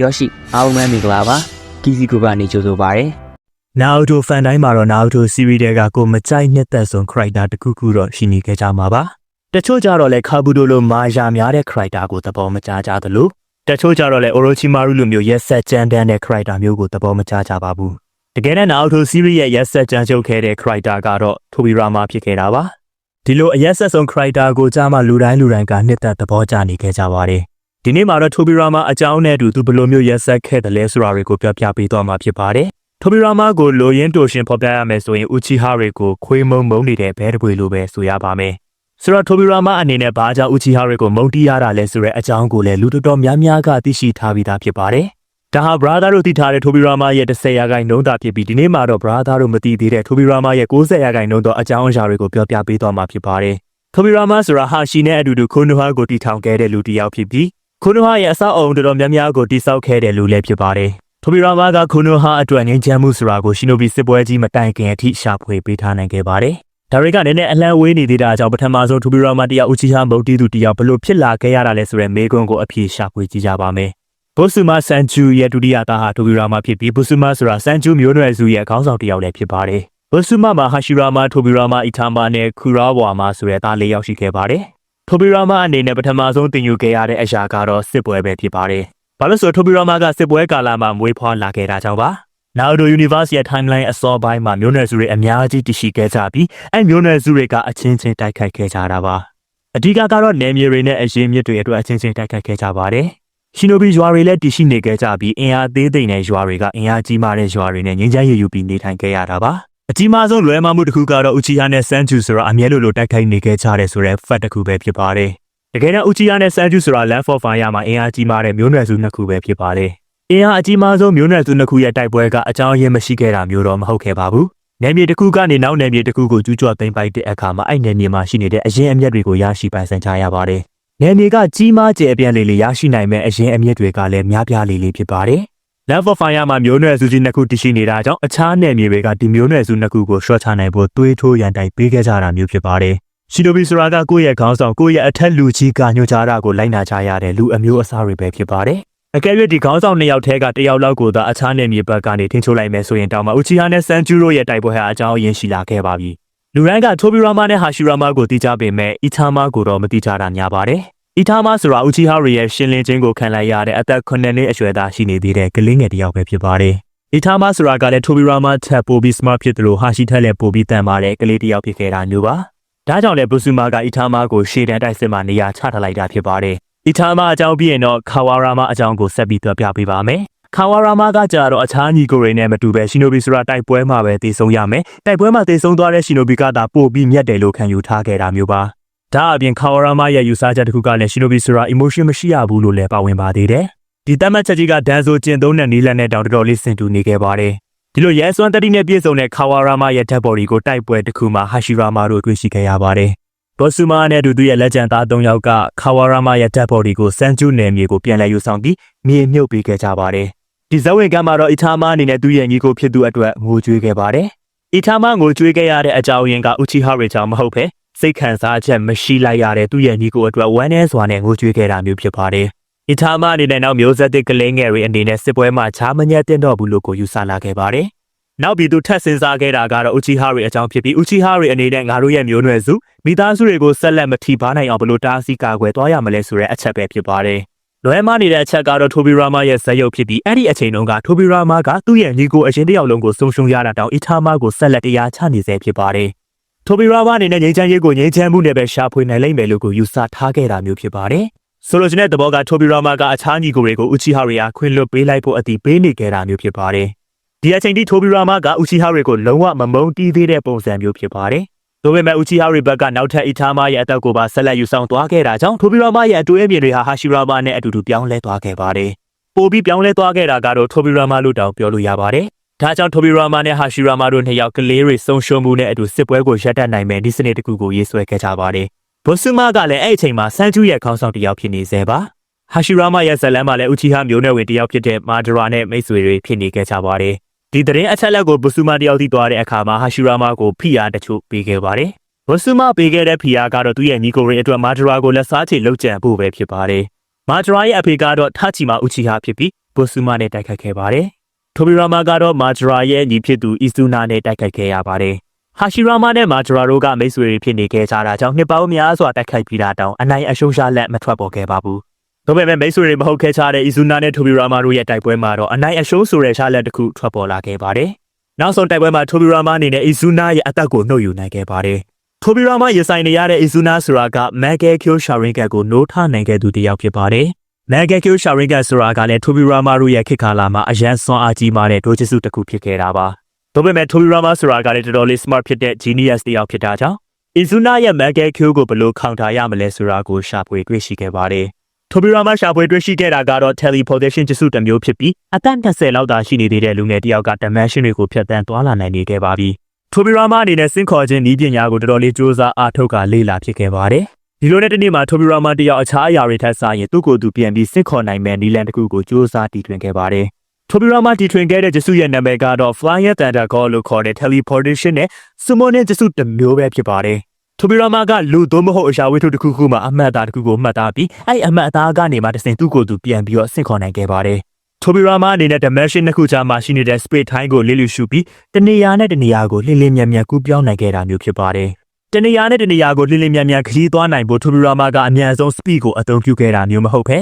ယောရှိအားလုံးပဲမင်္ဂလာပါကီစီဂရုပကနေကြိုဆိုပါရစေနာအိုတိုဖန်တိုင်းမှာတော့နာအိုတိုစီးရီးတွေကကိုမကြိုက်နှစ်သက်ဆုံး character တစ်ခုခုတော့ရှိနေခဲ့ကြမှာပါတချို့ကြတော့လဲခါဘူဒိုလိုမာယာများတဲ့ character ကိုသဘောမကျကြသလိုတချို့ကြတော့လဲအိုရိုချီမာရူလိုမျိုးရက်ဆက်ကြမ်းတမ်းတဲ့ character မျိုးကိုသဘောမကျကြပါဘူးတကယ်နဲ့နာအိုတိုစီးရီးရဲ့ရက်ဆက်ကြမ်းကြုတ်ခဲ့တဲ့ character ကတော့ထိုဘီရာမာဖြစ်ခဲ့တာပါဒီလိုအရက်ဆက်ဆုံး character ကိုကြားမှလူတိုင်းလူတိုင်းကနှစ်သက်သဘောကျနေခဲ့ကြပါတယ် ဒီနေ့မှာတော့ထိုဘီရာမာအကြောင်းနဲ့အတူသူဘယ်လိုမျိုးရက်ဆက်ခဲ့တယ်လဲဆိုတာတွေကိုပြောပြပေးသွားမှာဖြစ်ပါတယ်ထိုဘီရာမာကိုလိုရင်းတိုရှင်ဖော်ပြရမယ်ဆိုရင်ဥချီဟာတွေကိုခွေးမုံမုံနေတဲ့ဘဲတပွေလိုပဲဆိုရပါမယ်။ဆိုတော့ထိုဘီရာမာအနေနဲ့ဘာကြောင့်ဥချီဟာတွေကိုမုံတီးရတာလဲဆိုတဲ့အကြောင်းကိုလည်းလူတော်တော်များများကသိရှိထားပြီးသားဖြစ်ပါတယ်။ဒါဟာ brother တို့သိထားတဲ့ထိုဘီရာမာရဲ့10ရာခိုင်နှုန်းသာဖြစ်ပြီးဒီနေ့မှာတော့ brother တို့မသိသေးတဲ့ထိုဘီရာမာရဲ့90ရာခိုင်နှုန်းသောအကြောင်းအရာတွေကိုပြောပြပေးသွားမှာဖြစ်ပါတယ်။ထိုဘီရာမာဆိုတာဟာရှိနဲ့အတူတူခိုနိုဟာကိုတည်ထောင်ခဲ့တဲ့လူတစ်ယောက်ဖြစ်ပြီး ခိုနိုဟာရဲ့အဆောက်အအုံတော်တော်များများကိုတည်ဆောက်ခဲ့တဲ့လူလည်းဖြစ်ပါတယ်။ထိုဘီရာမာကခုနိုဟာအတွက်ငင်းချမ်းမှုဆိုတာကိုရှင်နိုဘီစစ်ပွဲကြီးမတိုင်ခင်အထိရှာဖွေပေးထားနိုင်ခဲ့ပါတယ်။ဒါတွေကလည်းနည်းနည်းအလံဝေးနေသေးတာကြောင့်ပထမဆုံးထိုဘီရာမာတယောက်ဦးချီဟာမုတ်တီးသူတယောက်ဘလို့ဖြစ်လာခဲ့ရတာလဲဆိုတဲ့မေးခွန်းကိုအဖြေရှာဖွေကြည့်ကြပါမယ်။ဘုဆုမာဆန်ဂျူရဲ့ဒုတိယသားဟာထိုဘီရာမာဖြစ်ပြီးဘုဆုမာဆိုတာဆန်ဂျူမျိုးနွယ်စုရဲ့ခေါင်းဆောင်တယောက်လည်းဖြစ်ပါတယ်။ဘုဆုမာမှာဟာရှိရာမာထိုဘီရာမာအီထာမာနဲ့ခူရာဝါမာဆိုတဲ့သားလေးယောက်ရှိခဲ့ပါတယ်။ ထိုဘီရာမာအနေနဲ့ပထမဆုံးတင်ယူခဲ့ရတဲ့အရာကတော့စစ်ပွဲပဲဖြစ်ပါတယ်။ဘာလို့ဆိုထိုဘီရာမာကစစ်ပွဲကာလမှာမွေးဖွားလာခဲ့တာကြောင့်ပါ။နာအိုတို University ရဲ့ timeline အစောပိုင်းမှာမျိုးနွယ်စုတွေအများကြီးတည်ရှိခဲ့ကြပြီးအဲ့မျိုးနွယ်စုတွေကအချင်းချင်းတိုက်ခိုက်ခဲ့ကြတာပါ။အဓိကကတော့နယ်မြေတွေနဲ့အရင်မြစ်တွေအတွက်အချင်းချင်းတိုက်ခိုက်ခဲ့ကြပါတယ်။ရှင်နိုဘီရွာတွေလည်းတည်ရှိနေခဲ့ကြပြီးအင်အားသေးသိမ့်တဲ့ရွာတွေကအင်အားကြီးမားတဲ့ရွာတွေနဲ့ငင်းချမ်းရည်ယူပြီးနေထိုင်ခဲ့ရတာပါ။ အကြီးမားဆုံးလွဲမှားမှုတစ်ခုကတော့ဥချီယာနဲ့ဆန်ဂျူဆိုတာအမြဲလိုလိုတိုက်ခိုက်နေခဲ့ကြတယ်ဆိုတဲ့ fact တစ်ခုပဲဖြစ်ပါတယ်။တကယ်တော့ဥချီယာနဲ့ဆန်ဂျူဆိုတာ Land for Fire မှာအင်အားကြီးမားတဲ့မျိုးနွယ်စုနှစ်ခုပဲဖြစ်ပါတယ်။အင်အားအကြီးမားဆုံးမျိုးနွယ်စုနှစ်ခုရဲ့တိုက်ပွဲကအကြောင်းရင်းမရှိခဲ့တာမျိုးတော့မဟုတ်ခဲ့ပါဘူး။နယ်မြေတစ်ခုကနေနောက်နယ်မြေတစ်ခုကိုကျူးကျော်သိမ်းပိုက်တဲ့အခါမှာအဲ့နယ်မြေမှာရှိနေတဲ့အရင်အမျက်တွေကိုရရှိပိုင်ဆိုင်ကြရပါတယ်။နယ်မြေကကြီးမားကျယ်ပြန့်လေလေရရှိနိုင်မဲ့အရင်အမျက်တွေကလည်းများပြားလေလေဖြစ်ပါတယ်။ Land for Fire မှာမျိုးနွယ်စုကြီးနှစ်ခုတည်ရှိနေတာကြောင့်အခြားနယ်မြေတွေကဒီမျိုးနွယ်စုနှစ်ခုကို short ချနိုင်ဖို့တွေးထိုးရန်တိုက်ပေးခဲ့ကြတာမျိုးဖြစ်ပါတယ်။ရှီတိုဘီဆိုတာကကိုယ့်ရဲ့ခေါင်းဆောင်ကိုယ့်ရဲ့အထက်လူကြီးကညွှန်ကြားတာကိုလိုက်နာကြရတဲ့လူအမျိုးအစားတွေပဲဖြစ်ပါတယ်။အကယ်၍ဒီခေါင်းဆောင်နှစ်ယောက်ထဲကတစ်ယောက်လောက်ကိုသာအခြားနယ်မြေဘက်ကနေထင်ချိုးလိုက်မယ်ဆိုရင်တောင်မှဥချီဟာနဲ့ဆန်ဂျူရိုရဲ့တိုက်ပွဲဟာအကြောင်းအရင်းရှိလာခဲ့ပါပြီ။လူတိုင်းကထိုဘီရာမာနဲ့ဟာရှီရာမာကိုသိကြပေမဲ့အီထာမာကိုတော့မသိကြတာများပါတယ်။ အီထာမာဆိုတာဥချီဟာရီရဲ့ရှင်းလင်းခြင်းကိုခံလိုက်ရတဲ့အသက်9နှစ်အရွယ်သားရှိနေသေးတဲ့ကလေးငယ်တစ်ယောက်ပဲဖြစ်ပါတယ်။အီထာမာဆိုတာကလည်းထိုဘီရာမာထက်ပိုပြီး smart ဖြစ်တယ်လို့ဟာရှိထက်လည်းပိုပြီးတန်ပါတယ်ကလေးတစ်ယောက်ဖြစ်ခဲ့တာမျိုးပါ။ဒါကြောင့်လည်းဘုဆုမာကအီထာမာကိုရှေ့တန်းတိုက်စစ်မှနေရာချထားလိုက်တာဖြစ်ပါတယ်။အီထာမာအကြောင်းပြီးရင်တော့ခါဝါရာမာအကြောင်းကိုဆက်ပြီးပြောပြပေးပါမယ်။ခါဝါရာမာကကြတော့အခြားညီကိုတွေနဲ့မတူပဲရှင်နိုဘီဆိုတာတိုက်ပွဲမှာပဲတည်ဆုံရမယ်။တိုက်ပွဲမှာတည်ဆုံသွားတဲ့ရှင်နိုဘီကသာပို့ပြီးမြတ်တယ်လို့ခံယူထားခဲ့တာမျိုးပါ။ ဒါအပြင်ခါဝါရာမာရဲ့ယူဆချက်တစ်ခုကလည်းရှင်နိုဘီဆိုတာ emotion မရှိရဘူးလို့လည်းပါဝင်ပါသေးတယ်။ဒီတတ်မှတ်ချက်ကြီးကဒန်ဆိုကျင်သုံးတဲ့နီးလန်နဲ့တောင်တော်တော်လေးဆင်တူနေခဲ့ပါတယ်။ဒီလိုရဲစွမ်းတတိနဲ့ပြည့်စုံတဲ့ခါဝါရာမာရဲ့ဓာတ်ပေါ်ဒီကိုတိုက်ပွဲတစ်ခုမှာဟာရှိရာမာတို့တွေ့ရှိခဲ့ရပါတယ်။ဘောဆူမာနဲ့အတူသူရဲ့လက်ကျန်သား၃ယောက်ကခါဝါရာမာရဲ့ဓာတ်ပေါ်ဒီကိုစန်ဂျူနယ်မြေကိုပြန်လည်ယူဆောင်ပြီးမြေမြုပ်ပေးခဲ့ကြပါတယ်။ဒီဇဝင်ကမှာတော့အီထာမာအနေနဲ့သူ့ရဲ့ညီကိုဖြစ်သူအတွက်ငိုကြွေးခဲ့ပါတယ်။အီထာမာငိုကြွေးခဲ့ရတဲ့အကြောင်းရင်းကဥချီဟာရီချောင်မဟုတ်ပဲ စိတ်ခံစားချက်မရှိလိုက်ရတဲ့သူ့ရဲ့ညီကိုအတွက်ဝမ်းနည်းစွာနဲ့ငိုကြွေးခဲ့တာမျိုးဖြစ်ပါတယ်။အီထာမာအနေနဲ့နောက်မျိုးဆက်သစ်ကလေးငယ်တွေအနေနဲ့စစ်ပွဲမှာချားမညက်တင်တော့ဘူးလို့ကိုယူဆလာခဲ့ပါတယ်။နောက်ပြီးသူထပ်စင်စားခဲ့တာကတော့ဥချီဟာရီအကြောင်းဖြစ်ပြီးဥချီဟာရီအနေနဲ့ငါတို့ရဲ့မျိုးနွယ်စုမိသားစုတွေကိုဆက်လက်မထိပါနိုင်အောင်ဘယ်လိုတားဆီးကာကွယ်သွားရမလဲဆိုတဲ့အချက်ပဲဖြစ်ပါတယ်။လွဲမနေတဲ့အချက်ကတော့ထိုဘီရာမာရဲ့ဇက်ရုပ်ဖြစ်ပြီးအဲ့ဒီအချိန်တုန်းကထိုဘီရာမာကသူ့ရဲ့ညီကိုအရင်တယောက်လုံးကိုဆုံရှုံရတာတောင်အီထာမာကိုဆက်လက်တရားချနေစေဖြစ်ပါတယ်။ ထိုဘီရာမာအနေနဲ့ငြိမ်းချမ်းရေးကိုငြိမ်းချမ်းမှုနဲ့ပဲရှာဖွေနိုင်လိမ့်မယ်လို့ကိုယူဆထားခဲ့တာမျိုးဖြစ်ပါတယ်။ဆိုလိုချင်တဲ့သဘောကထိုဘီရာမာကအခြားညီကိုတွေကိုဥချီဟာရီယာခွင့်လွှတ်ပေးလိုက်ဖို့အတိပေးနေခဲ့တာမျိုးဖြစ်ပါတယ်။ဒီအချိန်ထိထိုဘီရာမာကဥချီဟာရီကိုလုံးဝမမုန်းတီးသေးတဲ့ပုံစံမျိုးဖြစ်ပါတယ်။ဒါပေမဲ့ဥချီဟာရီဘက်ကနောက်ထပ်အီထာမာရဲ့အသက်ကိုပါဆက်လက်ယူဆောင်သွားခဲ့တာကြောင့်ထိုဘီရာမာရဲ့အတွေ့အမြင်တွေဟာဟာရှိရာမာနဲ့အတူတူပြောင်းလဲသွားခဲ့ပါတယ်။ပိုပြီးပြောင်းလဲသွားခဲ့တာကတော့ထိုဘီရာမာလို့တောင်ပြောလို့ရပါတယ်။ ဒါကြောင့်ထိုဘီရာမာနဲ့ဟာရှိရာမာတို့နှစ်ယောက်ကလေးတွေဆုံရှုံမှုနဲ့အတူစစ်ပွဲကိုရပ်တန့်နိုင်မယ်ဒီစနစ်တစ်ခုကိုရေးဆွဲခဲ့ကြပါတယ်။ဘိုဆူမာကလည်းအဲ့အချိန်မှာဆန်ဂျူရဲ့ခေါင်းဆောင်တစ်ယောက်ဖြစ်နေစေပါ။ဟာရှိရာမာရဲ့ဇလန်မှာလည်းဥချီဟာမျိုးနွယ်ဝင်တစ်ယောက်ဖြစ်တဲ့မာဒရာနဲ့မိတ်ဆွေတွေဖြစ်နေခဲ့ကြပါတယ်။ဒီသတင်းအချက်လက်ကိုဘုဆူမာတယောက်သိသွားတဲ့အခါမှာဟာရှိရာမာကိုဖိအားတချို့ပေးခဲ့ပါတယ်။ဘုဆူမာပေးခဲ့တဲ့ဖိအားကတော့သူ့ရဲ့ညီကိုတွေအတွက်မာဒရာကိုလက်စားချေလောက်ကျန်ဖို့ပဲဖြစ်ပါတယ်။မာဒရာရဲ့အဖေကတော့ထချီမာဥချီဟာဖြစ်ပြီးပိုဆူမာနဲ့တိုက်ခတ်ခဲ့ပါတယ်။ ထိုဘီရာမာကတော့မာဂျရာရဲ့ညီဖြစ်သူအီဆူနာနဲ့တိုက်ခိုက်ခဲ့ရပါတယ်။ဟာရှီရာမာနဲ့မာဂျရာတို့ကမိတ်ဆွေတွေဖြစ်နေခဲ့ကြတာကြောင့်နှစ်ပေါင်းများစွာတိုက်ခိုက်ပြီးတာတောင်အနိုင်အရှုံးရှာလက်မထွက်ပေါ်ခဲ့ပါဘူး။ဒါပေမဲ့မိတ်ဆွေတွေမဟုတ်ခဲ့ကြတဲ့အီဆူနာနဲ့ထိုဘီရာမာတို့ရဲ့တိုက်ပွဲမှာတော့အနိုင်အရှုံးဆိုတဲ့ရှာလက်တစ်ခုထွက်ပေါ်လာခဲ့ပါတယ်။နောက်ဆုံးတိုက်ပွဲမှာထိုဘီရာမာအနေနဲ့အီဆူနာရဲ့အသက်ကိုနှုတ်ယူနိုင်ခဲ့ပါတယ်။ထိုဘီရာမာရင်ဆိုင်နေရတဲ့အီဆူနာဆိုတာကမက်ဂဲကျိုရှာရင်ကတ်ကိုနိုးထနိုင်ခဲ့သူတစ်ယောက်ဖြစ်ပါတယ်။ မန်ဂက်ကျိုရှာရင်ကဆိုတာကလည်းထိုဘီရာမာတို့ရဲ့ခေတ်ကာလမှာအရန်ဆွမ်းအားကြီးမားတဲ့ဒိုချစ်စုတစ်ခုဖြစ်ခဲ့တာပါ။ဒါပေမဲ့ထိုဘီရာမာဆိုတာကလည်းတော်တော်လေး smart ဖြစ်တဲ့ genius တစ်ယောက်ဖြစ်တာကြောင့်အီဇူနာရဲ့မန်ဂက်ကျိုကိုဘယ်လိုခေါင်တာရမလဲဆိုတာကိုရှာဖွေတွေ့ရှိခဲ့ပါတယ်။ထိုဘီရာမာရှာဖွေတွေ့ရှိခဲ့တာကတော့ teleportation ချစ်စုတစ်မျိုးဖြစ်ပြီးအသက်20လောက်သာရှိနေသေးတဲ့လူငယ်တစ်ယောက်က dimension တွေကိုဖျက်ဆီးသွားလာနိုင်နေခဲ့ပါပြီ။ထိုဘီရာမာအနေနဲ့စင်ခေါ်ခြင်းဤပညာကိုတော်တော်လေးစူးစမ်းအားထုတ်ကလေ့လာဖြစ်ခဲ့ပါတယ်။ ဒီလိုနဲ့တနေ့မှာထိုဘီရာမာတယောက်အခြားအရာတွေထက်စားရင်သူ့ကိုယ်သူပြန်ပြီးစစ်ခေါ်နိုင်မဲ့နီလန်တစ်ခုကိုစူးစမ်းတီထွင်ခဲ့ပါတယ်။ထိုဘီရာမာတီထွင်ခဲ့တဲ့ဂျစုရဲ့နာမည်ကတော့ Flying Thunder God လို့ခေါ်တဲ့ teleportation နဲ့ Summoning ဂျစုတစ်မျိုးပဲဖြစ်ပါတယ်။ထိုဘီရာမာကလူသို့မဟုတ်အရာဝတ္ထုတစ်ခုခုမှာအမှတ်အသားတစ်ခုကိုမှတ်သားပြီးအဲ့အမှတ်အသားကနေမှတစ်စင်သူ့ကိုယ်သူပြန်ပြီးတော့စစ်ခေါ်နိုင်ခဲ့ပါတယ်။ထိုဘီရာမာအနေနဲ့ dimension နှစ်ခုကြားမှာရှိနေတဲ့ space time ကိုလေ့လူရှုပြီးတနေရာနဲ့တနေရာကိုလှည့်လည်မြန်မြန်ကူးပြောင်းနိုင်ခဲ့တာမျိုးဖြစ်ပါတယ်။ တနေရာနဲ့တနေရာကိုလှည့်လည်မြန်မြန်ခရီးသွားနိုင်ဖို့ထူဘီရာမာကအမြန်ဆုံး speed ကိုအသုံးပြုခဲ့တာမျိုးမဟုတ်ဘဲ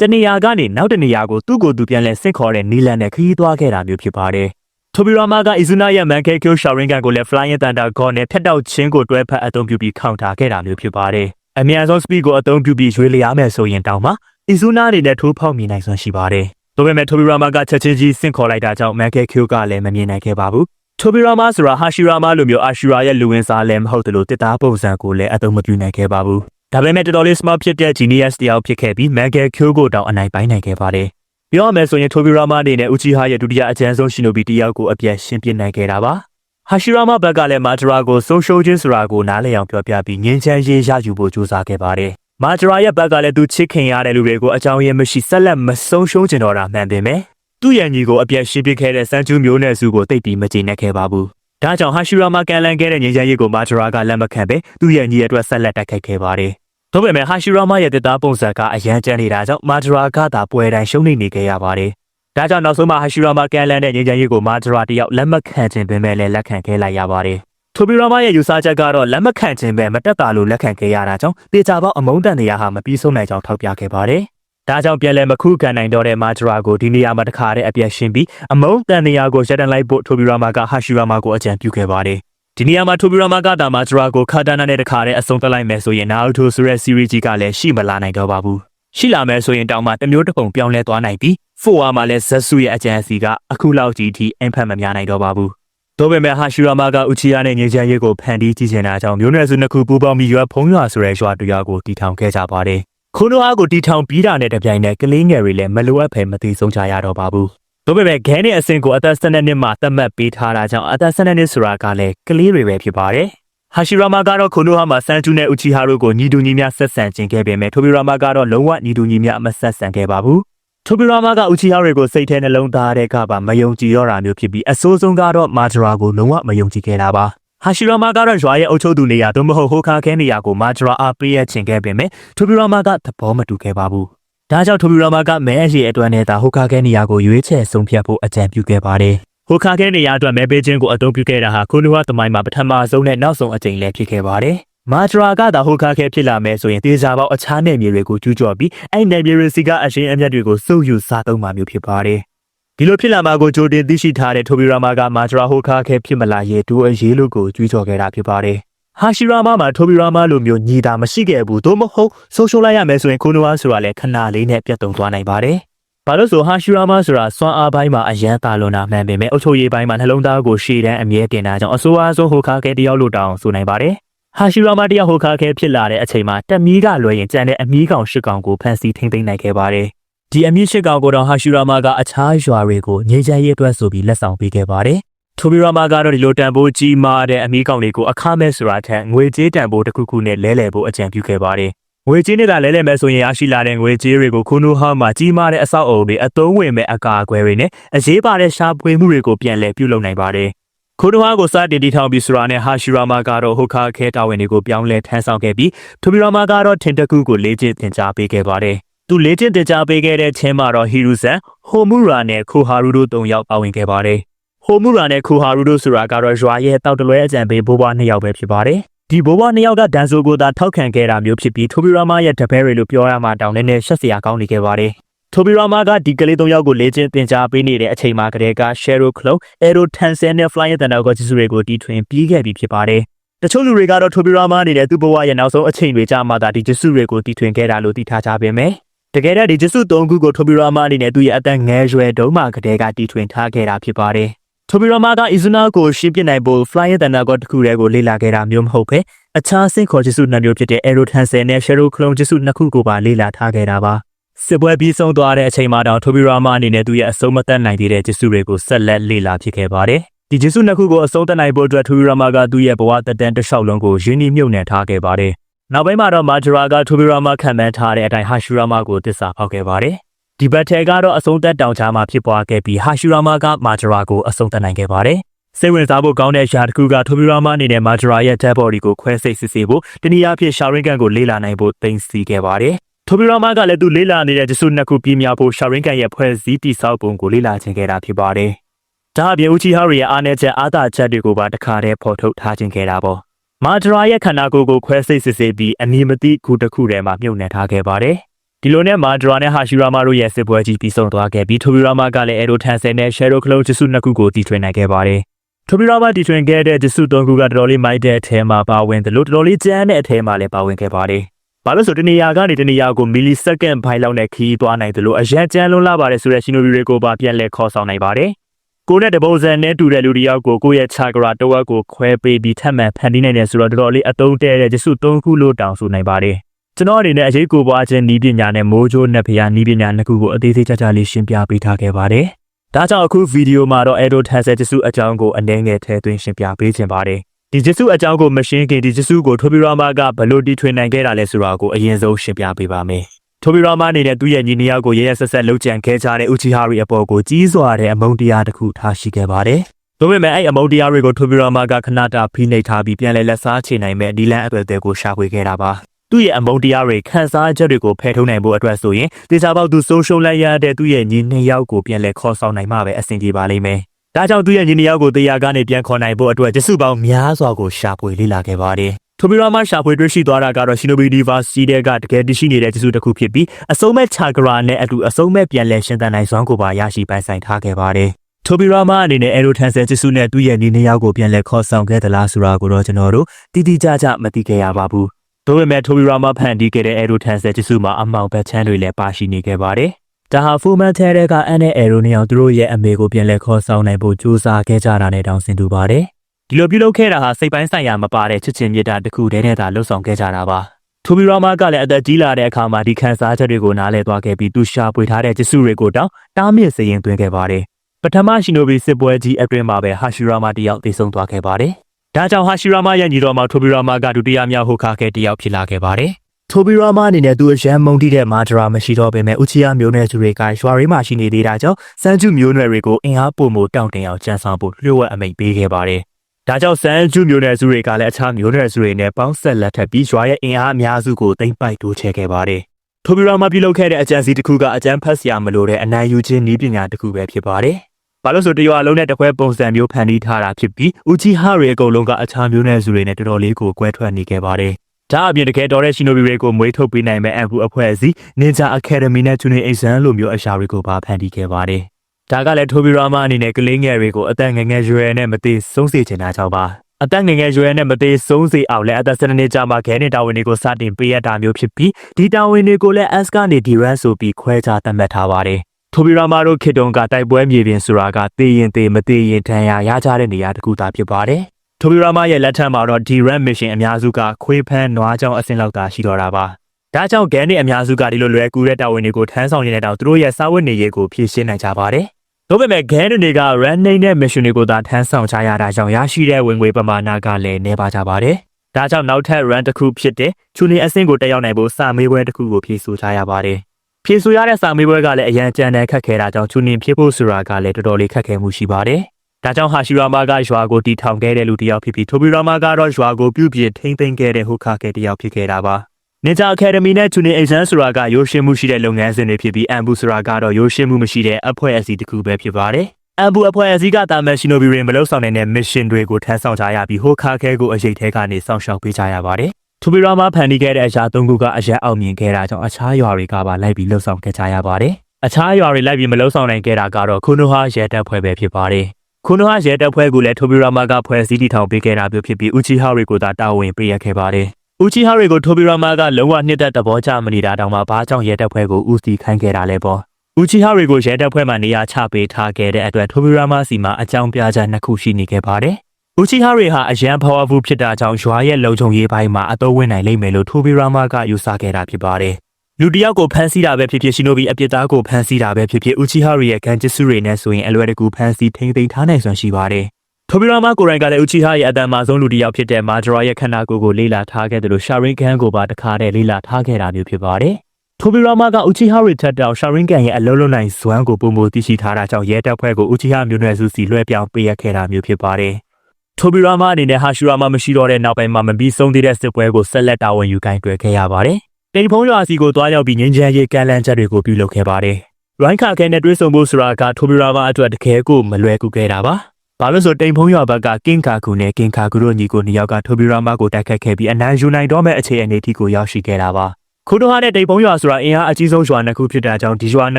တနေရာကနေနောက်တနေရာကိုသူ့ကိုယ်သူပြန်လဲဆင့်ခေါ်တဲ့နီလန်နဲ့ခရီးသွားခဲ့တာမျိုးဖြစ်ပါတယ်။ထူဘီရာမာကအီဇူနာရဲ့မန်ကဲကျိုရှာရင်ကန်ကိုလည်း Flying Thunder God နဲ့ဖျက်တောက်ခြင်းကိုတွဲဖက်အသုံးပြုပြီး counter ခဲ့တာမျိုးဖြစ်ပါတယ်။အမြန်ဆုံး speed ကိုအသုံးပြုပြီးရွေးလျားမယ်ဆိုရင်တောင်မှအီဇူနာအနေနဲ့ထိုးဖောက်မြင်နိုင်စွမ်းရှိပါတယ်။ဒါပေမဲ့ထူဘီရာမာကချက်ချင်းကြီးဆင့်ခေါ်လိုက်တာကြောင့်မန်ကဲကျိုကလည်းမမြင်နိုင်ခဲ့ပါဘူး။ ထိုဘီရာမာဆိုတာဟာရှီရာမာလိုမျိုးအာရှူရာရဲ့လူဝင်စားလည်းမဟုတ်တယ်လို့တစ်သားပုံစံကိုလည်းအသုံးမပြုနိုင်ခဲ့ပါဘူး။ဒါပေမဲ့တော်တော်လေး smart ဖြစ်တဲ့ genius တယောက်ဖြစ်ခဲ့ပြီး Mega Q ကိုတောင်အနိုင်ပိုင်းနိုင်ခဲ့ပါတယ်။ပြောရမယ်ဆိုရင်ထိုဘီရာမာအနေနဲ့ဥချီဟာရဲ့ဒုတိယအကျန်းဆုံးရှင်နိုဘီတယောက်ကိုအပြတ်ရှင်းပြနိုင်ခဲ့တာပါ။ဟာရှီရာမာဘက်ကလည်းမာဂျရာကိုဆုံးရှုံးခြင်းဆိုတာကိုနားလည်အောင်ပြောပြပြီးငင်းချမ်းရေးရယူဖို့ကြိုးစားခဲ့ပါတယ်။မာဂျရာရဲ့ဘက်ကလည်းသူချစ်ခင်ရတဲ့လူတွေကိုအကြောင်းရင်းမရှိဆက်လက်မဆုံးရှုံးကျင်တော့တာမှန်ပေမဲ့ သူ့ရဲ့ညီကိုအပြတ်ရှင်းပြခဲ့တဲ့စန်ချူမျိုးနဲ့စုကိုတိတ်ပြီးမကျေနပ်ခဲ့ပါဘူး။ဒါကြောင့်ဟာရှီရာမာကန်လန်ခဲ့တဲ့ငြိမ်းချမ်းရေးကိုမာဂျရာကလက်မခံပဲသူ့ရဲ့ညီရဲ့အတွက်ဆက်လက်တိုက်ခိုက်ခဲ့ပါတယ်။ဒါပေမဲ့ဟာရှီရာမာရဲ့တစ်သားပုံစံကအရန်ကျန်နေတာကြောင့်မာဂျရာကသာပွဲတိုင်းရှုံးနေနေခဲ့ရပါတယ်။ဒါကြောင့်နောက်ဆုံးမှာဟာရှီရာမာကန်လန်တဲ့ငြိမ်းချမ်းရေးကိုမာဂျရာတယောက်လက်မခံခြင်းပင်မဲ့လည်းလက်ခံခဲ့လိုက်ရပါတယ်။ထိုဘီရာမာရဲ့ယူဆချက်ကတော့လက်မခံခြင်းပဲမတက်တာလို့လက်ခံခဲ့ရတာကြောင့်တေချာပေါက်အမုန်းတန်နေရဟာမပြီးဆုံးနိုင်ကြောင်းထောက်ပြခဲ့ပါတယ်။ ဒါကြောင့်ပြန်လည်မခုခံနိုင်တော့တဲ့မာဂျရာကိုဒီနေရာမှာတခါတည်းအပြတ်ရှင်းပြီးအမုန်းတန်နေရာကိုရပ်တန့်လိုက်ဖို့ထိုဘီရာမာကဟာရှီရာမာကိုအကြံပြုခဲ့ပါတယ်။ဒီနေရာမှာထိုဘီရာမာကတာမာဂျရာကိုခါတနာနဲ့တခါတည်းအဆုံးသတ်လိုက်မယ်ဆိုရင်နာအိုတိုဆိုတဲ့ series ကြီးကလည်းရှိမလာနိုင်တော့ပါဘူး။ရှိလာမယ်ဆိုရင်တောင်မှတစ်မျိုးတစ်ပုံပြောင်းလဲသွားနိုင်ပြီးဖိုဝါမှာလည်းဇက်ဆုရဲ့အကြံအစီကအခုလောက်ကြီးထိအိမ်ဖက်မများနိုင်တော့ပါဘူး။ဒါပေမဲ့ဟာရှီရာမာကဥချီယာနဲ့ငင်းချမ်းရေးကိုဖန်တီးကြည့်ချင်တာကြောင့်မျိုးနွယ်စုနှစ်ခုပူးပေါင်းပြီးရွာဖုံးရွာဆိုတဲ့ရွာတူရွာကိုတည်ထောင်ခဲ့ကြပါတယ်။ ခုနိုအားကိုတည်ထောင်ပြီးတာနဲ့တပြိုင်နက်ကလေးငယ်တွေလည်းမလိုအပ်ဖဲမသိဆုံးကြရတော့ပါဘူး။ဒါပေမဲ့ဂဲနဲ့အစင်ကိုအသက်12နှစ်မှသတ်မှတ်ပေးထားတာကြောင့်အသက်12နှစ်ဆိုတာကလည်းကလေးတွေပဲဖြစ်ပါတယ်။ဟာရှီရာမာကတော့ခုနိုဟာမှာဆန်ဂျူနဲ့ဥချီဟာတို့ကိုညီတူညီမျှဆက်ဆံခြင်းခဲ့ပေမဲ့ထိုဘီရာမာကတော့လုံးဝညီတူညီမျှမဆက်ဆံခဲ့ပါဘူး။ထိုဘီရာမာကဥချီဟာတွေကိုစိတ်ထဲနှလုံးသားတဲ့ကပါမယုံကြည်တော့တာမျိုးဖြစ်ပြီးအဆိုးဆုံးကတော့မာဂျရာကိုလုံးဝမယုံကြည်ခဲ့တာပါ။ ဟာရှီရာမာကတော့ရွာရဲ့အုပ်ချုပ်သူနေရာသို့မဟုတ်ဟိုခါခဲနေရာကိုမာဂျရာအားပေးရချင်ခဲ့ပေမဲ့ထိုဘီရာမာကသဘောမတူခဲ့ပါဘူး။ဒါကြောင့်ထိုဘီရာမာကမဲအရှိအတွက်နဲ့သာဟိုခါခဲနေရာကိုရွေးချယ်ဆုံးဖြတ်ဖို့အကြံပြုခဲ့ပါတယ်။ဟိုခါခဲနေရာအတွက်မဲပေးခြင်းကိုအသုံးပြုခဲ့တာဟာခုနဝသမိုင်းမှာပထမဆုံးနဲ့နောက်ဆုံးအကြိမ်လည်းဖြစ်ခဲ့ပါတယ်။မာဂျရာကသာဟိုခါခဲဖြစ်လာမယ်ဆိုရင်တေချာပေါက်အခြားနယ်မြေတွေကိုကျူးကျော်ပြီးအဲ့နယ်မြေတွေစီကအရှင်အမြတ်တွေကိုစုပ်ယူစားသုံးမှမျိုးဖြစ်ပါတယ်။ ဒီလိုဖြစ်လာမှာကိုကြိုတင်သိရှိထားတဲ့ထိုဘီရာမာကမာဂျရာဟိုခါခဲဖြစ်မလာရေတူအရေးလို့ကိုကျူးကျော်ခဲ့တာဖြစ်ပါတယ်။ဟာရှီရာမာမှာထိုဘီရာမာလိုမျိုးညီတာမရှိခဲ့ဘူးသို့မဟုတ်ဆိုရှယ်လိုက်ရမယ်ဆိုရင်ခုနဝါဆိုတာလည်းခဏလေးနဲ့ပြတ်တုံသွားနိုင်ပါတယ်။ဘာလို့ဆိုဟာရှီရာမာဆိုတာစွမ်းအားပိုင်းမှာအရန်တာလွန်တာမှန်ပေမဲ့အုပ်ချုပ်ရေးပိုင်းမှာနှလုံးသားကိုရှေ့တန်းအမြဲတင်တာကြောင့်အဆိုးအားဆုံးဟိုခါခဲတယောက်လို့တောင်ဆိုနိုင်ပါတယ်။ဟာရှီရာမာတယောက်ဟိုခါခဲဖြစ်လာတဲ့အချိန်မှာတက်မီးကလွယ်ရင်ကြံတဲ့အမီးကောင်ရှစ်ကောင်ကိုဖမ်းဆီးထိန်းသိမ်းနိုင်ခဲ့ပါတယ်။ ဒီအမီးရှစ်ကောင်ကိုတော့ဟာရှီရာမာကအခြားရွာတွေကိုငြိမ်းချမ်းရေးအတွက်ဆိုပြီးလက်ဆောင်ပေးခဲ့ပါတယ်။ထိုဘီရာမာကတော့ဒီလိုတန်ဖိုးကြီးမားတဲ့အမီးကောင်တွေကိုအခမဲ့ဆိုတာထက်ငွေကြေးတန်ဖိုးတစ်ခုခုနဲ့လဲလှယ်ဖို့အကြံပြုခဲ့ပါတယ်။ငွေကြေးနဲ့သာလဲလှယ်မယ်ဆိုရင်ရရှိလာတဲ့ငွေကြေးတွေကိုခုနူဟောင်းမှာကြီးမားတဲ့အဆောက်အအုံတွေအသုံးဝင်မဲ့အကာအကွယ်တွေနဲ့အရေးပါတဲ့ရှားပွေမှုတွေကိုပြန်လည်ပြုလုပ်နိုင်ပါတယ်။ခုနူဟောင်းကိုစတင်တည်ထောင်ပြီးဆိုတာနဲ့ဟာရှီရာမာကတော့ဟိုခါခဲတာဝန်တွေကိုပြောင်းလဲထမ်းဆောင်ခဲ့ပြီးထိုဘီရာမာကတော့ထင်တကူကိုလေ့ကျင့်သင်ကြားပေးခဲ့ပါတယ်။ သူလေ့ကျင့်သင်ကြားပေးခဲ့တဲ့ချင်းမှာတော့ဟီရူဆန်ဟဟိုမူရာနဲ့ခိုဟာရူတို့၃ယောက်ပါဝင်ခဲ့ပါတယ်။ဟိုမူရာနဲ့ခိုဟာရူတို့ဆိုတာကတော့ရွာရဲ့တောက်တလွဲအကြံပေးဘိုးဘွား၂ယောက်ပဲဖြစ်ပါတယ်။ဒီဘိုးဘွား၂ယောက်ကဒန်ဆိုကိုသာထောက်ခံခဲ့တာမျိုးဖြစ်ပြီးထိုဘီရာမာရဲ့တပည့်တွေလို့ပြောရမှာတောင်းနဲ့ရှက်စရာကောင်းနေခဲ့ပါတယ်။ထိုဘီရာမာကဒီကလေး၃ယောက်ကိုလေ့ကျင့်သင်ကြားပေးနေတဲ့အချိန်မှာကတည်းက Shero Cloak, Aero Tansen နဲ့ Flying Thunder ကကြီးစုတွေကိုတီထွင်ပြီးခဲ့ပြီဖြစ်ပါတယ်။တချို့လူတွေကတော့ထိုဘီရာမာအနေနဲ့သူ့ဘဝရဲ့နောက်ဆုံးအချိန်တွေကြာမှသာဒီဂျစ်စုတွေကိုတီထွင်ခဲ့တာလို့သိထားကြပေမယ့် တကယ်တော့ဒီဂျစ်စု၃ခုကိုထိုဘီရာမာအနေနဲ့သူ့ရဲ့အသက်ငယ်ရွယ်တုန်းမှကတည်းကတီထွင်ထားခဲ့တာဖြစ်ပါတယ်။ထိုဘီရာမာကအီဇူနာကိုရှင်းပြနိုင်ဖို့ Flying Thunder ကတခုတည်းကိုလေ့လာခဲ့တာမျိုးမဟုတ်ပဲအခြားစင်ခေါ်ဂျစ်စုနှစ်မျိုးဖြစ်တဲ့ Aero Tansen နဲ့ Shero Clone ဂျစ်စုနှစ်ခုကိုပါလေ့လာထားခဲ့တာပါ။စစ်ပွဲပြီးဆုံးသွားတဲ့အချိန်မှာတောင်ထိုဘီရာမာအနေနဲ့သူ့ရဲ့အဆုံးမသက်နိုင်သေးတဲ့ဂျစ်စုတွေကိုဆက်လက်လေ့လာဖြစ်ခဲ့ပါတယ်။ဒီဂျစ်စုနှစ်ခုကိုအဆုံးသတ်နိုင်ဖို့အတွက်ထိုဘီရာမာကသူ့ရဲ့ဘဝသက်တမ်းတစ်လျှောက်လုံးကိုရင်းနှီးမြှုပ်နှံထားခဲ့ပါတယ်။ နောက်ပိုင်းမှာတော့မာဂျရာကထိုဘီရာမာခံမှန်းထားတဲ့အတိုင်းဟာရှူရာမာကိုတစ္ဆာဖောက်ခဲ့ပါတယ်။ဒီဘက်ထဲကတော့အဆုံးသက်တောင်ချာမှာဖြစ်ပွားခဲ့ပြီးဟာရှူရာမာကမာဂျရာကိုအဆုံးသတ်နိုင်ခဲ့ပါတယ်။စိတ်ဝင်စားဖို့ကောင်းတဲ့ရှာတစ်ခုကထိုဘီရာမာအနေနဲ့မာဂျရာရဲ့ dead body ကိုခွဲစိတ်စစ်ဆေးဖို့တနည်းအားဖြင့်ရှာရင်ကန်ကိုလေးလာနိုင်ဖို့တင်စီခဲ့ပါတယ်။ထိုဘီရာမာကလည်းသူလေးလာနေတဲ့ဂျဆုနှစ်ခုပြင်းများဖို့ရှာရင်ကန်ရဲ့ဖွဲ့စည်းတည်ဆောက်ပုံကိုလေးလာခြင်းခဲ့တာဖြစ်ပါတယ်။ဒါအပြင်ဦးချီဟာရီရဲ့အားနည်းချက်အားသာချက်တွေကိုပါတခါတည်းဖော်ထုတ်ထားခြင်းခဲ့တာပေါ့။ မာဂျရာရဲ့ခန္ဓာကိုယ်ကိုခွဲစိတ်စစ်ဆေးပြီးအမည်မသိခုတစ်ခုထဲမှာမြုပ်နှံထားခဲ့ပါတယ်။ဒီလိုနဲ့မာဒရာနဲ့ဟာရှူရာမာတို့ရဲ့စစ်ပွဲကြီးပြီးဆုံးသွားခဲ့ပြီးထိုဘီရာမာကလည်းအဲရိုထန်ဆယ်နဲ့ရှယ်ရိုကလိုဂျဆုနှစ်ခုကိုတီထွင်နိုင်ခဲ့ပါတယ်။ထိုဘီရာမာတီထွင်ခဲ့တဲ့ဂျဆုသုံးခုကတော်တော်လေးမိုက်တဲ့အထဲမှာပါဝင်တယ်လို့တော်တော်လေးကျန်းတဲ့အထဲမှာလည်းပါဝင်ခဲ့ပါတယ်။ဘာလို့ဆိုတနေရာကနေတနေရာကိုမီလီစက္ကန့်ဘိုင်လောက်နဲ့ခီးသွားနိုင်တယ်လို့အရန်ကျန်းလွန်းလာပါတယ်ဆိုတဲ့ရှင်နိုဘီတွေကိုပါပြန်လဲခေါ်ဆောင်နိုင်ပါတယ်။ ကိုနဲ့တပုံစံနဲ့တူတဲ့လူတစ်ယောက်ကိုကိုယ့်ရဲ့ခြာဂရာတဝက်ကိုခွဲပေးပြီးထပ်မံဖန်တီးနိုင်တယ်ဆိုတော့တော်တော်လေးအသုံးတဲ့တဲ့ဂျဆုသုံးခုလို့တောင်းဆိုနိုင်ပါတယ်။ကျွန်တော်အနေနဲ့အရေးကိုပွားခြင်းဤပညာနဲ့မိုးချိုးနဲ့ဖျားဤပညာနှစ်ခုကိုအသေးသေးချာချာလေးရှင်းပြပေးထားခဲ့ပါတယ်။ဒါကြောင့်အခုဗီဒီယိုမှာတော့ Edo Tensei ဂျဆုအကြောင်းကိုအနည်းငယ်ထည့်သွင်းရှင်းပြပေးခြင်းပါတယ်။ဒီဂျဆုအကြောင်းကိုမရှင်းခင်ဒီဂျဆုကိုထိုဘီရာမာကဘလို့တီထွင်နိုင်ခဲ့တာလဲဆိုတာကိုအရင်ဆုံးရှင်းပြပေးပါမယ်။ ထိုဘီရာမာအနေနဲ့သူ့ရဲ့ညီနီယောက်ကိုရရဆက်ဆက်လှုပ်ကြံခဲ့ကြတဲ့ Uchiha အပေါ်ကိုကြီးစွာတဲ့အမုန်းတရားတစ်ခုထားရှိခဲ့ပါတယ်။ဒါပေမဲ့အဲ့အမုန်းတရားတွေကိုထိုဘီရာမာကခဏတာဖိနှိပ်ထားပြီးပြန်လဲလက်စားချေနိုင်မဲ့ဒီလန်အသွယ်တွေကိုရှာဖွေခဲ့တာပါ။သူ့ရဲ့အမုန်းတရားတွေခန်းစားချက်တွေကိုဖယ်ထုတ်နိုင်ဖို့အတွက်ဆိုရင်တေချာပေါက်သူဆုံးရှုံးလိုက်ရတဲ့သူ့ရဲ့ညီနှစ်ယောက်ကိုပြန်လဲခေါ်ဆောင်နိုင်မှပဲအဆင်ပြေပါလိမ့်မယ်။ဒါကြောင့်သူ့ရဲ့ညီနှစ်ယောက်ကိုတရားကနေပြန်ခေါ်နိုင်ဖို့အတွက်ကျစုပေါင်းများစွာကိုရှာဖွေလေ့လာခဲ့ပါတယ်။ ထိုဘီရာမရှာဖွေတွေ့ရှိသွားတာကတော့ Shinobi University တဲ့ကတကယ်တရှိနေတဲ့ကျစုတစ်ခုဖြစ်ပြီးအစုံမဲ့ချာဂရာနဲ့အတူအစုံမဲ့ပြန်လဲရှင်းတန်နိုင်စွမ်းကိုပါရရှိပိုင်ဆိုင်ထားခဲ့ပါတယ်။ထိုဘီရာမအနေနဲ့အဲရိုထန်ဆယ်ကျစုနဲ့သူ့ရဲ့ညီနှစ်ယောက်ကိုပြန်လဲခေါ်ဆောင်ခဲ့သလားဆိုတာကိုတော့ကျွန်တော်တို့တိတိကျကျမသိခဲ့ရပါဘူး။ဒါပေမဲ့ထိုဘီရာမဖန်တီးခဲ့တဲ့အဲရိုထန်ဆယ်ကျစုမှာအမောင်ဘက်ချမ်းတွေလည်းပါရှိနေခဲ့ပါတယ်။ဒါဟာဖူမန်ထဲတဲ့ကအန်နဲ့အဲရိုနေအောင်သူတို့ရဲ့အမေကိုပြန်လဲခေါ်ဆောင်နိုင်ဖို့ကြိုးစားခဲ့ကြတာနဲ့တောင်ဆင်တူပါတယ်။ ဒီလိုပြုလုပ်ခဲ့တာဟာစိတ်ပိုင်းဆိုင်ရာမပါတဲ့ချစ်ချင်းမြတ်တာတစ်ခုတည်းနဲ့သာလှုပ်ဆောင်ခဲ့ကြတာပါ။ထိုဘီရာမာကလည်းအသက်ကြီးလာတဲ့အခါမှာဒီခန်းစားချက်တွေကိုနားလည်သွားခဲ့ပြီးသူရှာပွေထားတဲ့ကျစုတွေကိုတောင်တားမြစ်စရင်သွင်းခဲ့ပါတယ်။ပထမရှင်နိုဘီစစ်ပွဲကြီးအတွင်းမှာပဲဟာရှူရာမာတယောက်တည်ဆုံသွားခဲ့ပါတယ်။ဒါကြောင့်ဟာရှူရာမာရဲ့ညီတော်မောင်ထိုဘီရာမာကဒုတိယမြောက်ဟိုခါခဲတယောက်ဖြစ်လာခဲ့ပါတယ်။ထိုဘီရာမာအနေနဲ့သူအရန်မုံတိတဲ့မာဒရာမရှိတော့ပေမဲ့ဥချီယာမျိုးနွယ်စုတွေကရွာရင်းမှာရှိနေသေးတာကြောင့်စန်းကျူမျိုးနွယ်တွေကိုအင်အားပိုမိုတောင့်တင်အောင်ကြံဆောင်ဖို့လျှို့ဝှက်အမိန့်ပေးခဲ့ပါတယ်။ ဒါကြောင့်စန်းကျူမျိုးနွယ်စုတွေကလည်းအခြားမျိုးနွယ်စုတွေနဲ့ပေါင်းဆက်လက်ထပ်ပြီးရွာရဲ့အင်အားအများစုကိုသိမ်းပိုက်တိုးချဲခဲ့ပါတယ်။ထိုဘီရာမာပြုလုပ်ခဲ့တဲ့အကြံစီတစ်ခုကအကြံဖတ်စရာမလိုတဲ့အနိုင်ယူခြင်းနည်းပညာတစ်ခုပဲဖြစ်ပါတယ်။ဘာလို့ဆိုတရွာလုံးနဲ့တခွဲပုံစံမျိုးဖန်တီးထားတာဖြစ်ပြီးဦးချီဟာရီအကုန်လုံးကအခြားမျိုးနွယ်စုတွေနဲ့တော်တော်လေးကိုကွဲထွက်နေခဲ့ပါတယ်။ဒါအပြင်တကယ်တော်တဲ့ရှင်နိုဘီတွေကိုမွေးထုတ်ပေးနိုင်မဲ့အဘူအဖွဲ့အစည်း Ninja Academy နဲ့ Tuning Exam လိုမျိုးအရာတွေကိုပါဖန်တီးခဲ့ပါတယ်။ ဒါကလည်းထိုဘီရာမာအနေနဲ့ကလေးငယ်တွေကိုအသက်ငယ်ငယ်ရွယ်နဲ့မသေးဆုံးစေချင်တာကြောင့်ပါ။အသက်ငယ်ငယ်ရွယ်နဲ့မသေးဆုံးစေအောင်လည်းအသက်၁၂နှစ်ကြာမှခဲနေတာဝန်တွေကိုစတင်ပေးရတာမျိုးဖြစ်ပြီးဒီတာဝန်တွေကိုလည်း S ကနေဒီ run ဆိုပြီးခွဲခြားသတ်မှတ်ထားပါတယ်။ထိုဘီရာမာတို့ခေတ်တုန်းကတိုက်ပွဲမြေပြင်ဆိုတာကသေရင်သေမသေရင်ဒဏ်ရာရကြတဲ့နေရာတစ်ခုသာဖြစ်ပါတယ်။ထိုဘီရာမာရဲ့လက်ထက်မှာတော့ D-Ram mission အများစုကခွေးဖမ်းနွားကြောင်အဆင့်လောက်သာရှိတော့တာပါ။ဒါကြောင့်ဂန်နဲ့အများစုကဒီလိုလွယ်ကူတဲ့တာဝန်တွေကိုထမ်းဆောင်နေတဲ့တောင်သူတို့ရဲ့စာဝတ်နေရေးကိုဖြည့်ရှင်းနိုင်ကြပါတယ်။ ဒါပေမဲ့ဂန်တွေက run နေတဲ့ mission တွေကိုသာထမ်းဆောင်ကြရတာကြောင့်ရရှိတဲ့ဝင်ငွေပမာဏကလည်းနည်းပါကြပါတယ်။ဒါကြောင့်နောက်ထပ် run တစ်ခုဖြစ်တဲ့ချူနေအဆင့်ကိုတက်ရောက်နိုင်ဖို့စာမေးပွဲတစ်ခုကိုဖြည့်ဆို့ကြရပါတယ်။ဖြည့်ဆို့ရတဲ့စာမေးပွဲကလည်းအရန်ကြမ်းတမ်းခက်ခဲတာကြောင့်ချူနေဖြစ်ဖို့ဆိုတာကလည်းတော်တော်လေးခက်ခဲမှုရှိပါတယ်။ဒါကြောင့်ဟာရှီရာမာကရွာကိုတီထောင်ခဲ့တဲ့လူတစ်ယောက်ဖြစ်ပြီးထိုဘီရာမာကတော့ရွာကိုပြုပြင်ထိမ့်သိမ်းခဲ့တဲ့ဟိုခါကဲတစ်ယောက်ဖြစ်ခဲ့တာပါ Ninja Academy နဲ့ Tuning Exam ဆိုတာကရိုးရှင်းမှုရှိတဲ့လုပ်ငန်းစဉ်တွေဖြစ်ပြီး Ambu ဆိုတာကတော့ရိုးရှင်းမှုမရှိတဲ့အဖွဲ့အစည်းတစ်ခုပဲဖြစ်ပါတယ်။ Ambu အဖွဲ့အစည်းကတာမန်ရှင်နိုဘီတွေမလုပ်ဆောင်နိုင်တဲ့ mission တွေကိုထမ်းဆောင်ကြရပြီးဟိုခါခဲကိုအရေးထဲကနေစောင့်ရှောက်ပေးကြရပါတယ်။ထူပီရာမှာဖန်တီးခဲ့တဲ့အရာသုံးခုကအရက်အောင်မြင်ခဲ့တာကြောင့်အခြားရွာတွေကပါလိုက်ပြီးလှုပ်ဆောင်ခဲ့ကြရပါတယ်။အခြားရွာတွေလိုက်ပြီးမလှုပ်ဆောင်နိုင်ခဲ့တာကတော့ခုနိုဟာရဲတပ်ဖွဲ့ပဲဖြစ်ပါတယ်။ခုနိုဟာရဲတပ်ဖွဲ့ကလည်းထူပီရာမှာကဖွဲ့စည်းတည်ထောင်ပေးခဲ့တာမျိုးဖြစ်ပြီးဦးချီဟာရီကိုသာတာဝန်ပေးရခဲ့ပါတယ်။ ဦးချီဟာရီကိုထူပီရာမှာကလုံးဝနှစ်သက်သဘောကျမနေတာတောင်မှဘာကြောင့်ရဲတပ်ဖွဲ့ကိုဦးစီးခိုင်းခဲ့တာလဲပေါ့။ဦးချီဟာရီကိုရဲတပ်ဖွဲ့မှနေရာချပေးထားခဲ့တဲ့အတွက်ထူပီရာမှာစီမှာအကြောင်းပြချက်နှစ်ခုရှိနေခဲ့ပါတယ်။ဦးချီဟာရီဟာအရန် powerful ဖြစ်တာကြောင့်ရွာရဲ့လုံခြုံရေးပိုင်းမှာအတော့ဝင်နိုင်လိမ့်မယ်လို့ထိုဘီရာမာကယူဆခဲ့တာဖြစ်ပါတယ်။လူတစ်ယောက်ကိုဖမ်းဆီးတာပဲဖြစ်ဖြစ်ရှင်နိုဘီအပြစ်သားကိုဖမ်းဆီးတာပဲဖြစ်ဖြစ်ဦးချီဟာရီရဲ့ကန်ဂျစ်စုတွေနဲ့ဆိုရင်အလွယ်တကူဖမ်းဆီးထိန်းသိမ်းထားနိုင်စွမ်းရှိပါတယ်။ ထိုဘီရာမာကိုရိုင်ကလည်းဦးချီဟာရဲ့အတန်မာဆုံးလူတစ်ယောက်ဖြစ်တဲ့မာဂျရာရဲ့ခန္ဓာကိုယ်ကိုလေ့လာထားခဲ့တယ်လို့ရှာရင်ကန်ကိုပါတခါတည်းလေ့လာထားခဲ့တာမျိုးဖြစ်ပါတယ်။ထိုဘီရာမာကဦးချီဟာရီထက်တောင်ရှာရင်ကန်ရဲ့အလုံးလုံးနိုင်ဇွမ်းကိုပုံမသိရှိထားတာကြောင့်ရဲတပ်ဖွဲ့ကိုဦးချီဟာမျိုးနွယ်စုစီလွှဲပြောင်းပေးရခဲ့တာမျိုးဖြစ်ပါတယ်။ထိုဘီရာမာအနေနဲ့ဟာရှူရာမာမရှိတော့တဲ့နောက်ပိုင်းမှာမပြီးဆုံးသေးတဲ့စစ်ပွဲကိုဆက်လက်တာဝန်ယူကိုင်တွယ်ခဲ့ရပါတယ်။တိန်ဖုံးရွာစီကိုတွားရောက်ပြီးငင်းချမ်းရေးကန်လန်ချက်တွေကိုပြုလုပ်ခဲ့ပါတယ်။ရိုင်းခါခဲနဲ့တွဲဆုံဖို့ဆိုတာကထိုဘီရာမာအတွက်တကယ်ကိုမလွယ်ကူခဲ့တာပါ။ ဘာလို့ဆိုတိန်ဖုံးရွာဘက်ကကင်ကာကူနဲ့ကင်ကာကူတို့ညီကိုနှစ်ယောက်ကထိုဘီရာမာကိုတိုက်ခတ်ခဲ့ပြီးအနိုင်ယူနိုင်တော့မဲ့အခြေအနေထိကိုရောက်ရှိခဲ့တာပါ။ခုတော့ဟာတဲ့တိန်ဖုံးရွာဆိုတာအင်အားအကြီးဆုံးရွာနှစ်ခုဖြစ်တာကြောင့်ဒီရွာနှ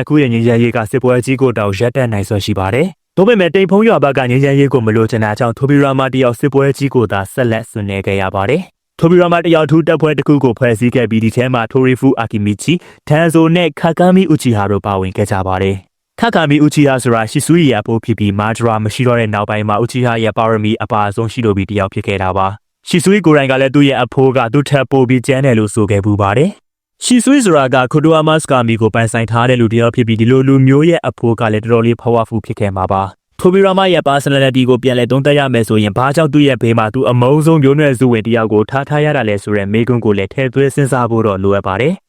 စ်ခုရဲ့ငင်းချမ်းရေးကစစ်ပွဲကြီးကိုတောင်ရက်တက်နိုင်စွမ်းရှိပါတယ်။ဒါပေမဲ့တိမ်ဖုံးရွာဘက်ကငင်းချမ်းရေးကိုမလိုချင်တာကြောင့်ထိုဘီရာမာတယောက်စစ်ပွဲကြီးကိုသာဆက်လက်ဆွနေခဲ့ရပါတယ်။ထိုဘီရာမာတယောက်ထူးတပ်ဖွဲ့တစ်ခုကိုဖွဲ့စည်းခဲ့ပြီးဒီထဲမှာထိုရီဖူအာကီမီချီတန်ဇိုနဲ့ခါကာမီဥချီဟာတို့ပါဝင်ခဲ့ကြပါတယ်။ ခါကာမီဥချီဟာဆိုတာရှီဆူရီယာပိုးဖြစ်ပြီးမာဂျရာမရှိတော့တဲ့နောက်ပိုင်းမှာဥချီဟာရဲ့ပါရမီအပါအဆုံးရှိလို့ပြီးတယောက်ဖြစ်ခဲ့တာပါ။ရှီဆူရီကိုရိုင်ကလည်းသူ့ရဲ့အဖိုးကသူ့ထက်ပိုပြီးကျန်းတယ်လို့ဆိုခဲ့ပူပါတယ်။ရှီဆွေးဆိုတာကခိုတိုအာမတ်စကာမီကိုပိုင်ဆိုင်ထားတဲ့လူတစ်ယောက်ဖြစ်ပြီးဒီလိုလူမျိုးရဲ့အဖိုးကလည်းတော်တော်လေး powerful ဖြစ်ခဲ့မှာပါထိုဘီရာမရဲ့ personality ကိုပြန်လည်သုံးသပ်ရမယ်ဆိုရင်ဘာကြောင့်သူ့ရဲ့ဘေးမှာသူအမုန်းဆုံးမျိုးနွယ်စုဝင်တစ်ယောက်ကိုထားထားရတာလဲဆိုတဲ့မေးခွန်းကိုလည်းထည့်သွင်းစဉ်းစားဖို့တော့လိုအပ်ပါတယ်။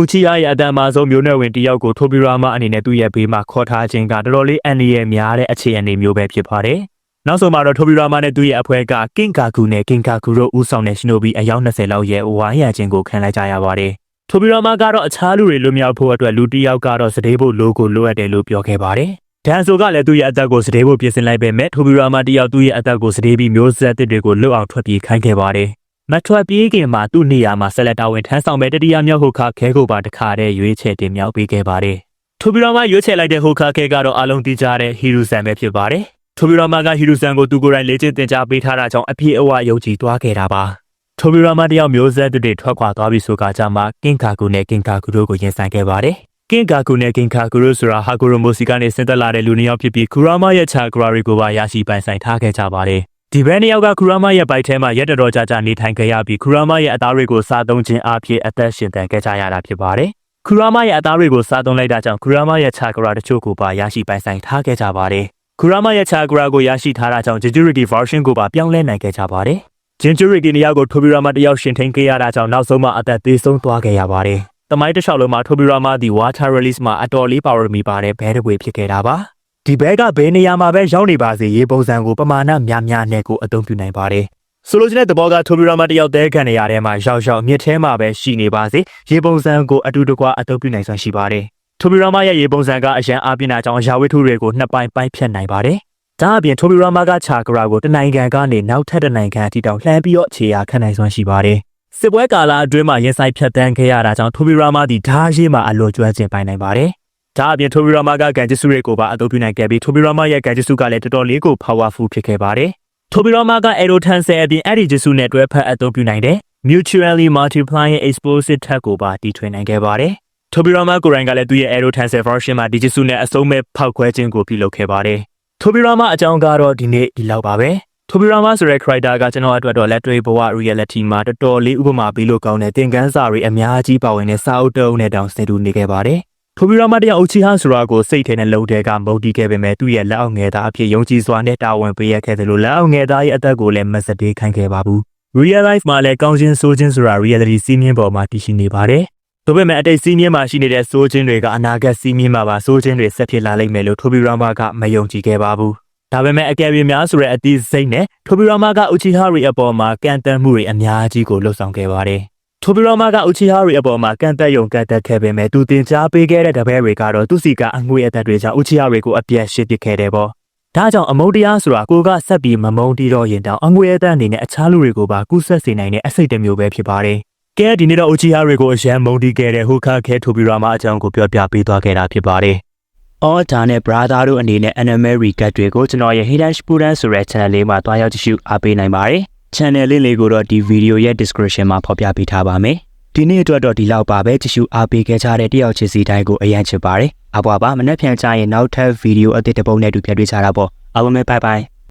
ဦးချီယာရဲ့အတန်မာဆုံးမျိုးနွယ်ဝင်တစ်ယောက်ကိုထိုဘီရာမအနေနဲ့သူ့ရဲ့ဘေးမှာခေါ်ထားခြင်းကတော်တော်လေးအန္တရာယ်များတဲ့အခြေအနေမျိုးပဲဖြစ်ပါတယ်။နောက်ဆုံးမှာတော့ထိုဘီရာမနဲ့သူ့ရဲ့အဖွဲ့ကကင်ကာကူနဲ့ကင်ကာကူတို့ဦးဆောင်တဲ့ရှင်နိုဘီအယောက်20လောက်ရဲ့ဝိုင်းရခြင်းကိုခံလိုက်ကြရပါတယ်။ထိုဘီရာမာကတော့အခြားလူတွေလွတ်မြောက်ဖို့အတွက်လူတစ်ယောက်ကတော့စတေးဖို့လိုကိုလိုအပ်တယ်လို့ပြောခဲ့ပါတယ်။ဒန်ဆိုကလည်းသူ့ရဲ့အသက်ကိုစတေးဖို့ပြင်ဆင်လိုက်ပေမဲ့ထိုဘီရာမာတစ်ယောက်သူ့ရဲ့အသက်ကိုစတေးပြီးမျိုးဆက်တစ်တွေကိုလွတ်အောင်ထွက်ပြေးခိုင်းခဲ့ပါတယ်။ မထွက်ပြေးခင်မှာသူ့နေရာမှာဆက်လက်တာဝန်ထမ်းဆောင်မဲ့တတိယမြောက်ဟိုခါခဲကိုပါတခါတည်းရွေးချယ်တင်မြှောက်ပေးခဲ့ပါတယ်။ထိုဘီရာမာရွေးချယ်လိုက်တဲ့ဟိုခါခဲကတော့အလုံးတိကျတဲ့ဟီရူဆန်ပဲဖြစ်ပါတယ်။ထိုဘီရာမာကဟီရူဆန်ကိုသူကိုယ်တိုင်လေ့ကျင့်သင်ကြားပေးထားတာကြောင့်အပြည့်အဝယုံကြည်သွားခဲ့တာပါ။ထိုဘီရာမတယောက်မျိုးဆက်တွေထွက်ခွာသွားပြီဆိုကကြမှာကင်ကာကူနဲ့ကင်ကာကူတို့ကိုရင်ဆိုင်ခဲ့ပါတယ်။ကင်ကာကူနဲ့ကင်ကာကူတို့ဆိုတာဟာကိုရိုမိုစီကနေဆင်းသက်လာတဲ့လူနှစ်ယောက်ဖြစ်ပြီးခူရာမရဲ့ချာဂရာရီကိုပါရရှိပိုင်ဆိုင်ထားခဲ့ကြပါတယ်။ ဒီဘဲနှစ်ယောက်ကခူရာမရဲ့ဘိုက်ထဲမှာရက်တော်တော်ကြာကြာနေထိုင်ခဲ့ရပြီးခူရာမရဲ့အသားတွေကိုစားသုံးခြင်းအပြင်အသက်ရှင်သန်ခဲ့ကြရတာဖြစ်ပါတယ်။ခူရာမရဲ့အသားတွေကိုစားသုံးလိုက်တာကြောင့်ခူရာမရဲ့ချာဂရာတချို့ကိုပါရရှိပိုင်ဆိုင်ထားခဲ့ကြပါတယ်။ခူရာမရဲ့ချာဂရာကိုရရှိထားတာကြောင့် Jujuriki version ကိုပါပြောင်းလဲနိုင်ခဲ့ကြပါတယ်။ဂျင်ဂျူရီဒီနေရာကိုထိုဘီရာမတယောက်ရှင်ထိန်ခဲ့ရတာကြောင့်နောက်ဆုံးမှအသက်သေးဆုံးသွားခဲ့ရပါတယ်။တမိုင်းတစ်လျှောက်လုံးမှာထိုဘီရာမဒီ water release မှာအတော်လေးပါဝရမီပါတဲ့ဘဲတစ်ပွေဖြစ်ခဲ့တာပါ။ ဒီဘဲကဘယ်နေရာမှာပဲရောက်နေပါစေရေပုံစံကိုပမာဏများများနဲ့ကိုအသုံးပြုနိုင်ပါတယ်။ဆိုလိုချင်တဲ့သဘောကထိုဘီရာမတယောက်တဲခံနေရတဲ့မှာရောက်ရောက်မြစ်ထဲမှာပဲရှိနေပါစေရေပုံစံကိုအတူတကွအသုံးပြုနိုင်စွမ်းရှိပါတယ်။ထိုဘီရာမရဲ့ရေပုံစံကအရန်အားပြင်းတာကြောင့်အရာဝတ္ထုတွေကိုနှစ်ပိုင်းပိုင်းဖြတ်နိုင်ပါတယ်။ဒါအပြင်ထိုဘီရာမာကချာဂရာကိုတနိုင်ငံကနေနောက်ထပ်တနိုင်ငံအထိတောင်လှမ်းပြီးတော့ခြေရာခံနိုင်စွမ်းရှိပါတယ်။စစ်ပွဲကာလအတွင်းမှာရင်ဆိုင်ဖြတ်တန်းခဲ့ရတာကြောင့်ထိုဘီရာမာဒီဓာတ်ရေးမှာအလွန်ကျွမ်းကျင်ပိုင်နိုင်ပါတယ်။ ဒါအပြင်ထိုဘီရာမာကကန်ဂျစ်စုတွေကိုပါအသုံးပြုနိုင်ခဲ့ပြီးထိုဘီရာမာရဲ့ကန်ဂျစ်စုကလည်းတော်တော်လေးကို powerful ဖြစ်ခဲ့ပါတယ်။ထိုဘီရာမာက aerotan ဆယ်အပြင်အဲ့ဒီဂျစ်စုနဲ့တွဲဖက်အသုံးပြုနိုင်တဲ့ mutually multiplying explosive ထက်ကိုပါတီထွင်နိုင်ခဲ့ပါတယ်။ထိုဘီရာမာကိုရိုင်းကလည်းသူ့ရဲ့ aerotan ဆယ် version မှာဒီဂျစ်စုနဲ့အစုံမဲ့ဖောက်ခွဲခြင်းကိုပြုလုပ်ခဲ့ပါတယ်။ထိုဘီရာမာအကြောင်းကတော့ဒီနေ့ဒီလောက်ပါပဲထိုဘီရာမာဆိုတဲ့ character ကကျွန်တော်အတွက်တော့လက်တွေ့ဘဝ reality မှာတော်တော်လေးဥပမာပေးလို့ကောင်းတဲ့သင်ခန်းစာတွေအများကြီးပါဝင်တဲ့စာအုပ်တုံးနဲ့တောင်စင်တူနေခဲ့ပါတယ် ထိုဘီရာမာတရားအုပ်ချီဟာဆိုတာကိုစိတ်ထဲနဲ့လုံတဲ့ကမုတ်တီးခဲ့ပေမဲ့သူ့ရဲ့လက်အောက်ငယ်သားအဖြစ်ယုံကြည်စွာနဲ့တာဝန်ပေးရခဲ့တယ်လို့လက်အောက်ငယ်သားရဲ့အသက်ကိုလည်းမစတေးခိုင်းခဲ့ပါဘူး real life မှာလည်းကောင်းခြင်းဆိုးခြင်းဆိုတာ reality စီးမြင်ပေါ်မှာတည်ရှိနေပါတယ်ဒါပေမဲ့အတိတ်စီးမြင်မှာရှိနေတဲ့စိုးချင်းတွေကအနာဂတ်စီးမြင်မှာပါစိုးချင်းတွေဆက်ဖြစ်လာလိမ့်မယ်လို့ထိုဘီရာမာကမယုံကြည်ခဲ့ပါဘူး။ဒါပေမဲ့အကယ်၍များဆိုတဲ့အသည့်စိတ်နဲ့ထိုဘီရာမာကအူချီဟာရီအပေါ်မှာကန်တန်မှုတွေအများကြီးကိုလှုပ်ဆောင်ခဲ့ပါတယ် ထိုဘီရောမာကဥချီဟာရီအပေါ်မှာကန့်သက်ယုံကန့်သက်ခဲ့ပေမဲ့သူတင် जा ပေးခဲ့တဲ့တပည့်တွေကတော့သူစီကအငွေအသက်တွေကြောင့်ဥချီဟာရီကိုအပြတ်ရှစ်ပစ်ခဲ့တယ်ပေါ့ဒါကြောင့်အမုန်းတရားဆိုတာကိုကဆက်ပြီးမမုန်းတီးတော့ရင်တောင်အငွေအသက်အနေနဲ့အခြားလူတွေကိုပါကူးဆက်စေနိုင်တဲ့အစိတ်တစ်မျိုးပဲဖြစ်ပါတယ်ကဲဒီနေ့တော့ဥချီဟာရီကိုအရန်မုန်းတီးခဲ့တဲ့ဟိုခါခဲထိုဘီရောမာအကြောင်းကိုပြောပြပေးသွားခဲ့တာဖြစ်ပါတယ်အော်ဒါနဲ့ brother တို့အနေနဲ့ anime recap တွေကိုကျွန်တော်ရဲ့ Hidden Spuran ဆိုတဲ့ channel လေးမှာတွားရောက်ကြည့်ရှုအားပေးနိုင်ပါတယ်။ channel link လေးကိုတော့ဒီ video ရဲ့ description မှာဖော်ပြပေးထားပါမယ်။ဒီနေ့အတွက်တော့ဒီလောက်ပါပဲကြည့်ရှုအားပေးခဲ့ကြတဲ့တယောက်ချစ်စီတိုင်းကိုအရန်ချစ်ပါတယ်။အဘွားပါမနေ့ပြန်ကြရင်နောက်ထပ် video အသစ်တစ်ပုဒ်နဲ့တူပြန်တွေ့ကြတာပေါ့။အားလုံးပဲ bye bye